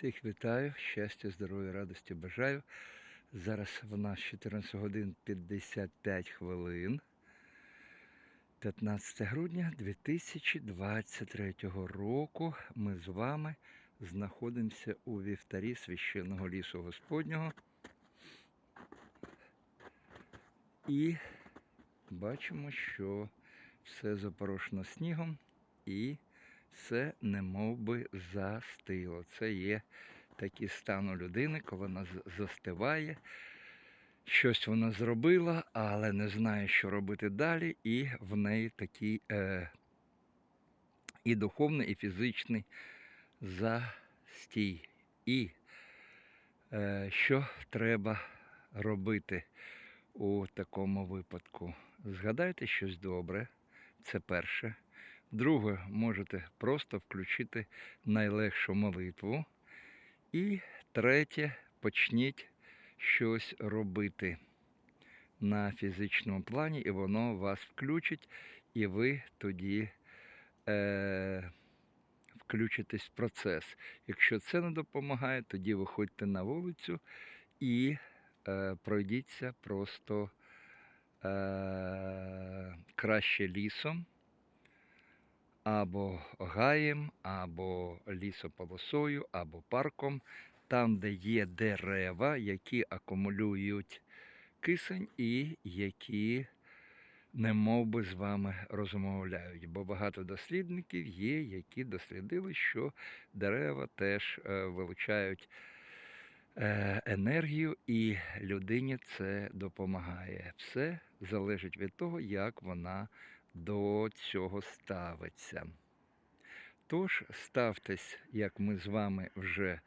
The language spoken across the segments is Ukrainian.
Всіх вітаю, щастя, здоров'я, радості бажаю. Зараз в нас 14 годин 55 хвилин. 15 грудня 2023 року. Ми з вами знаходимося у вівтарі священного лісу Господнього. І бачимо, що все запорошено снігом і все немов би застило. Це є такий стан у людини, коли вона застиває. Щось вона зробила, але не знає, що робити далі, і в неї такий е, і духовний, і фізичний застій. І е, що треба робити у такому випадку? Згадайте щось добре, це перше. Друге, можете просто включити найлегшу молитву. І третє, почніть щось робити на фізичному плані, і воно вас включить, і ви тоді е, включитесь в процес. Якщо це не допомагає, тоді виходьте на вулицю і е, пройдіться просто е, краще лісом або гаєм, або лісополосою, або парком, там, де є дерева, які акумулюють кисень і які не би з вами розмовляють. Бо багато дослідників є, які дослідили, що дерева теж е, вилучають е, енергію, і людині це допомагає. Все залежить від того, як вона до цього ставиться. Тож ставтесь, як ми з вами вже е,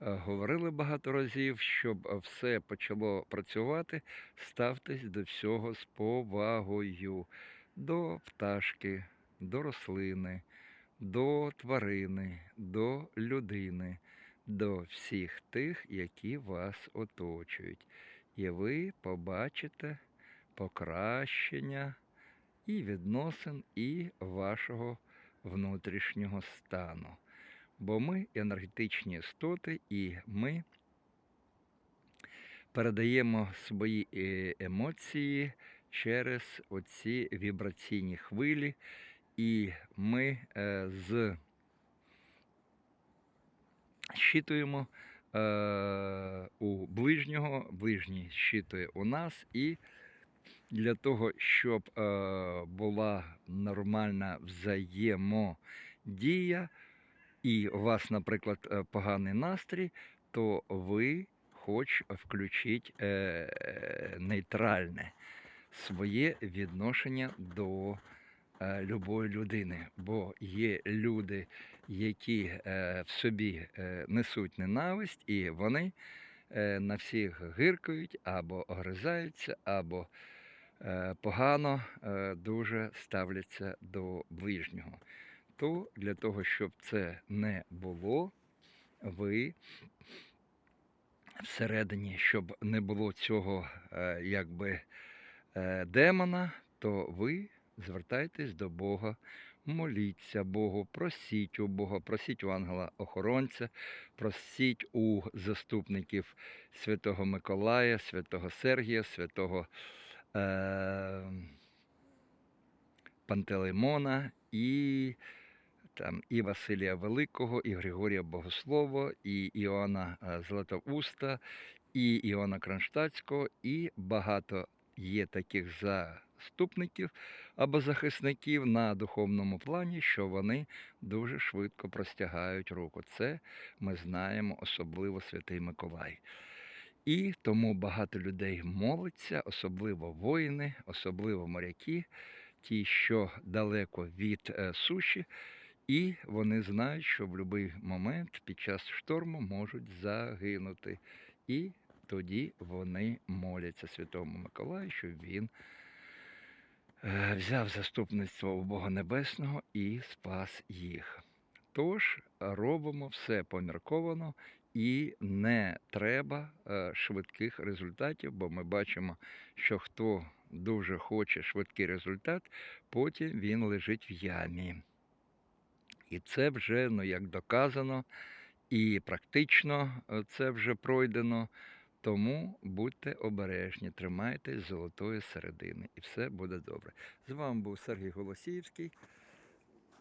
говорили багато разів, щоб все почало працювати, ставтесь до всього з повагою до пташки, до рослини, до тварини, до людини, до всіх тих, які вас оточують. І ви побачите покращення і відносин, і вашого внутрішнього стану. Бо ми енергетичні істоти, і ми передаємо свої е, емоції через оці вібраційні хвилі, і ми е, з щитуємо е, у ближнього, ближній щитує у нас, і для того, щоб е, була нормальна взаємодія, і у вас, наприклад, е, поганий настрій, то ви хоч включіть е, нейтральне своє відношення до любої людини. Бо є люди, які в собі несуть ненависть, і вони на всіх гиркають або огризаються, або погано е, дуже ставляться до ближнього. То для того, щоб це не було, ви всередині, щоб не було цього е, якби е, демона, то ви звертайтесь до Бога, моліться Богу, просіть у Бога, просіть у ангела-охоронця, просіть у заступників Святого Миколая, Святого Сергія, Святого е, Пантелеймона і там і Василія Великого, і Григорія Богослова, і Іоанна е, Златоуста, і Іоанна Кронштадтського, і багато є таких заступників або захисників на духовному плані, що вони дуже швидко простягають руку. Це ми знаємо, особливо Святий Миколай. І тому багато людей молиться, особливо воїни, особливо моряки, ті, що далеко від е, суші, і вони знають, що в будь-який момент під час шторму можуть загинути. І тоді вони моляться Святому Миколаю, щоб він е, взяв заступництво у Бога Небесного і спас їх. Тож робимо все помірковано і не треба е, швидких результатів, бо ми бачимо, що хто дуже хоче швидкий результат, потім він лежить в ямі. І це вже, ну як доказано, і практично е, це вже пройдено. Тому будьте обережні, тримайтесь золотої середини, і все буде добре. З вами був Сергій Голосіївський,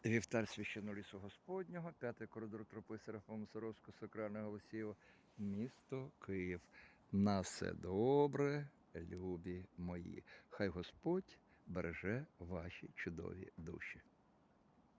вівтар священного лісу Господнього, п'ятий коридор тропи Серафому Саровського, Сакрального Голосієва, місто Київ. На все добре, любі мої. Хай Господь береже ваші чудові душі.